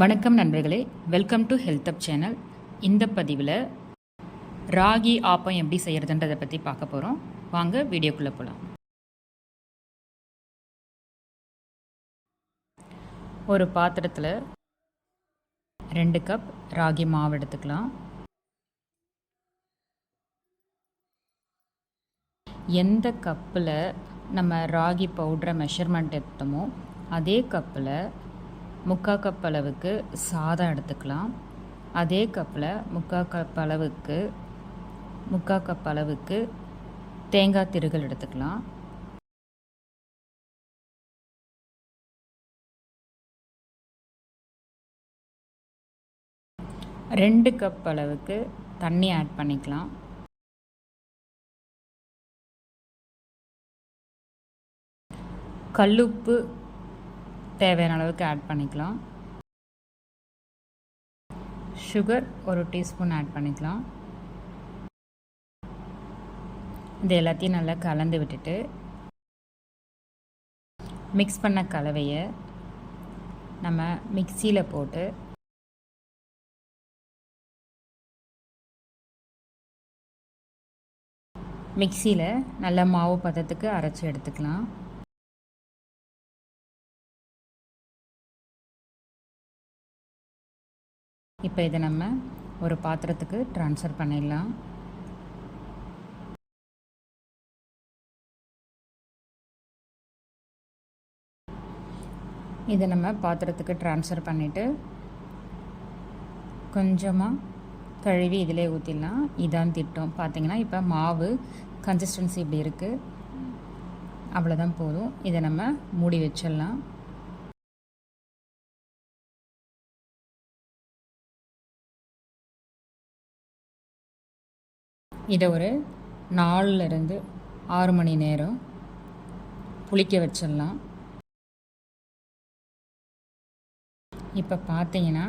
வணக்கம் நண்பர்களே. Welcome to health up channel இந்த பதிவில் ராகி ஆப்பம் எப்படி செய்கிறதுன்றதை பற்றி பார்க்க போகிறோம் வாங்க வீடியோக்குள்ளே போகலாம் ஒரு பாத்திரத்தில் ரெண்டு கப் ராகி மாவு எடுத்துக்கலாம். எந்த கப்பில் நம்ம ராகி பவுட்ரை மெஷர்மெண்ட் எடுத்தோமோ அதே கப்பில் முக்கால் கப் அளவுக்கு சாதம் எடுத்துக்கலாம். அதே கப்பில் முக்கால் கப் அளவுக்கு முக்கால் கப் அளவுக்கு தேங்காய் திருகல் எடுத்துக்கலாம். ரெண்டு கப் அளவுக்கு தண்ணி ஆட் பண்ணிக்கலாம். கல்லுப்பு தேவையான அளவுக்கு ஆட் பண்ணிக்கலாம். சுகர் ஒரு டீஸ்பூன் ஆட் பண்ணிக்கலாம். இது எல்லாத்தையும் நல்லா கலந்து விட்டுட்டு மிக்ஸ் பண்ண கலவையை நம்ம மிக்சியில் போட்டு மிக்சியில் நல்லா மாவு பதத்துக்கு அரைச்சி எடுத்துக்கலாம். இப்போ இதை நம்ம ஒரு பாத்திரத்துக்கு ட்ரான்ஸ்ஃபர் பண்ணிடலாம். இதை நம்ம பாத்திரத்துக்கு ட்ரான்ஸ்ஃபர் பண்ணிவிட்டு கொஞ்சமாக கழுவி இதிலே ஊற்றிடலாம் இதான் திட்டம். பார்த்திங்கன்னா இப்போ மாவு கன்சிஸ்டன்சி இப்படி இருக்குது அவ்வளோதான் போதும். இதை நம்ம மூடி வச்சிடலாம். இதை ஒரு நாலுலேருந்து ஆறு மணி நேரம் புளிக்க வச்சிடலாம். இப்போ பார்த்தீங்கன்னா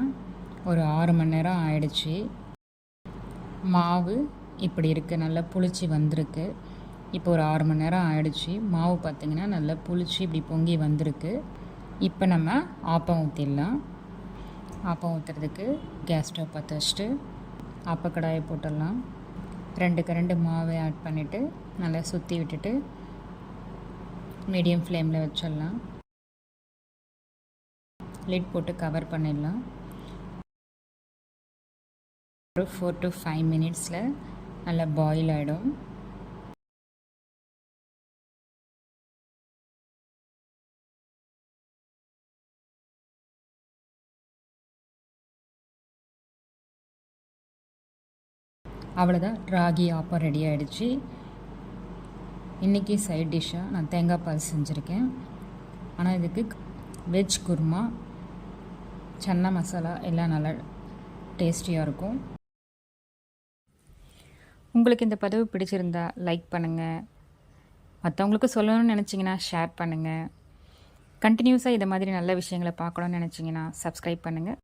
ஒரு ஆறு மணி நேரம் ஆயிடுச்சு. மாவு இப்படி இருக்குது நல்லா புளிச்சு வந்திருக்கு. இப்போ ஒரு ஆறு மணி நேரம் ஆயிடுச்சு. மாவு பார்த்திங்கன்னா நல்லா புளிச்சு இப்படி பொங்கி வந்திருக்கு. இப்போ நம்ம ஆப்பம் ஊற்றிடலாம் ஆப்பம் ஊற்றுறதுக்கு கேஸ் ஸ்டவ் பற்ற வச்சுட்டு ஆப்பக்கடாயை போட்டுடலாம். ரெண்டு கரண்டு மாவை ஆட் பண்ணிவிட்டு நல்லா சுற்றி விட்டுட்டு மீடியம் ஃப்ளேமில் வச்சிடலாம். லிட் போட்டு கவர் பண்ணிடலாம். ஒரு ஃபோர் டு ஃபைவ் மினிட்ஸில் நல்லா பாயில் ஆகிடும் அவ்வளோதான் ராகி ஆப்பம் ரெடி ஆகிடுச்சு இன்றைக்கி சைட் டிஷ்ஷாக நான் தேங்காய் பால் செஞ்சுருக்கேன். ஆனால் இதுக்கு வெஜ் குருமா சன்னா மசாலா எல்லாம் நல்லா டேஸ்டியாக இருக்கும். உங்களுக்கு இந்த பதிவு பிடிச்சிருந்தா லைக் பண்ணுங்கள் மற்றவங்களுக்கு சொல்லணும்னு நினச்சிங்கன்னா ஷேர் பண்ணுங்கள் கண்டினியூஸாக இதை மாதிரி நல்ல விஷயங்களை பார்க்கணுன்னு நினச்சிங்கன்னா சப்ஸ்கிரைப் பண்ணுங்கள்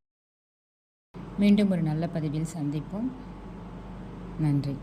மீண்டும் ஒரு நல்ல பதிவில் சந்திப்போம். நன்றி.